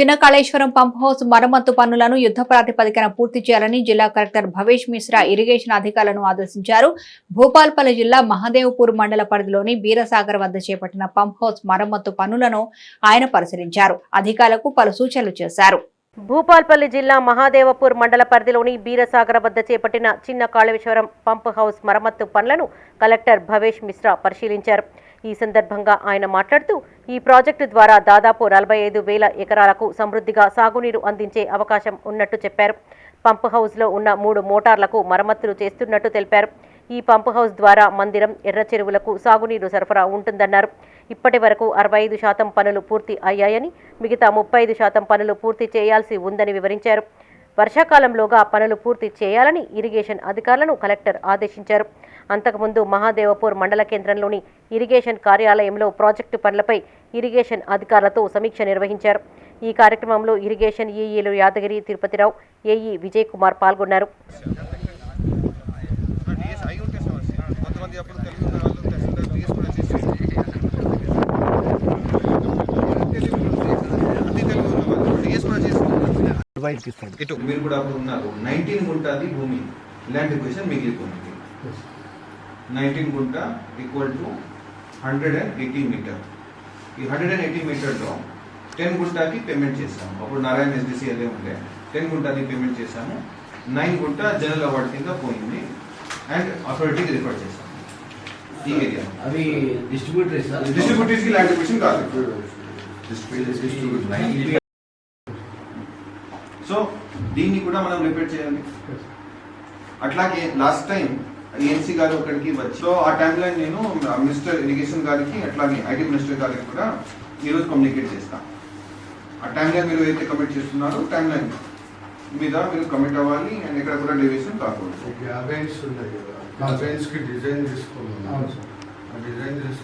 చిన్న Kaleshwaram pump house మరమ్మతు పనులను యుద్ధ ప్రాతిపదికన పూర్తి చేయాలని జిల్లా కలెక్టర్ భవేష్ మిశ్రా ఇరిగేషన్ అధికారులను ఆదేశించారు. భూపాల్పల్లి జిల్లా మహదేవ్పూర్ మండల పరిధిలోని బీరసాగర్ వద్ద చేపట్టిన పంప్ హౌస్ మరమ్మతు పనులను ఆయన పరిశీలించారు. అధికారులకు పలు సూచనలు చేశారు. భూపాల్పల్లి జిల్లా మహాదేవపూర్ మండల పరిధిలోని బీరసాగర్ వద్ద చేపట్టిన చిన్న కాళేశ్వరం పంప్ హౌస్ మరమ్మత్తు పనులను కలెక్టర్ భవేష్ మిశ్రా పరిశీలించారు. ఈ సందర్భంగా ఆయన మాట్లాడుతూ ఈ ప్రాజెక్టు ద్వారా దాదాపు నలభై ఐదు వేల ఎకరాలకు సమృద్ధిగా సాగునీరు అందించే అవకాశం ఉన్నట్టు చెప్పారు. పంప్ హౌస్లో ఉన్న మూడు మోటార్లకు మరమ్మతులు చేస్తున్నట్టు తెలిపారు. ఈ పంప్ హౌస్ ద్వారా మందిరం ఎర్ర చెరువులకు సాగునీరు సరఫరా ఉంటుందన్నారు. ఇప్పటి వరకు అరవై ఐదు శాతం పనులు పూర్తి అయ్యాయని మిగతా ముప్పై ఐదు శాతం పనులు పూర్తి చేయాల్సి ఉందని వివరించారు. వర్షాకాలంలోగా పనులు పూర్తి చేయాలని ఇరిగేషన్ అధికారులను కలెక్టర్ ఆదేశించారు. అంతకుముందు మహాదేవపూర్ మండల కేంద్రంలోని ఇరిగేషన్ కార్యాలయంలో ప్రాజెక్టు పనులపై ఇరిగేషన్ అధికారులతో సమీక్ష నిర్వహించారు. ఈ కార్యక్రమంలో ఇరిగేషన్ ఈఈలు యాదగిరి తిరుపతిరావు ఏఈ విజయ్ కుమార్ పాల్గొన్నారు. ఇటు మీరు కూడా ఉన్నారు. నైన్టీన్ గుంట అది భూమి ల్యాండ్ ఎక్వేషన్ మిగిలిపోయింది నైన్టీన్ గుంట equal to hundred and eighty metre ఈ హండ్రెడ్ అండ్ ఎయిటీ మీటర్లో టెన్ గుంటాకి పేమెంట్ చేస్తాము అప్పుడు నారాయణ ఎస్డిసి అదే ఉండే. టెన్ గుంటాకి పేమెంట్ చేశాము. నైన్ గుంట జనరల్ అవార్డ్ కింద పోయింది. అండ్ అథారిటీకి రిఫర్ చేశాము. ఈ ఏరియా అవి డిస్ట్రిబ్యూటర్స్ డిస్ట్రిబ్యూటర్స్కి ల్యాండ్ ఎక్విజిషన్ కాదు. సో దీన్ని కూడా మనం రిపేర్ చేయాలి. అట్లాగే లాస్ట్ టైం ఏఎన్సీ గారు అక్కడికి వచ్చి సో ఆ టైంలో నేను మినిస్టర్ ఇరిగేషన్ గారికి అట్లాగే ఐటీ మినిస్టర్ గారికి కూడా ఈరోజు కమ్యూనికేట్ చేస్తాను ఆ టైంలో మీరు ఏదైతే కమిట్ చేస్తున్నారో టైం లైన్ మీద మీరు కమిట్ అవ్వాలి అండ్ ఇక్కడ కూడా డెవియేషన్ కాకూడదు బెంచ్ ఉన్నాయి కదా. ఆ బెంచ్కి డిజైన్ ఆ డిజైన్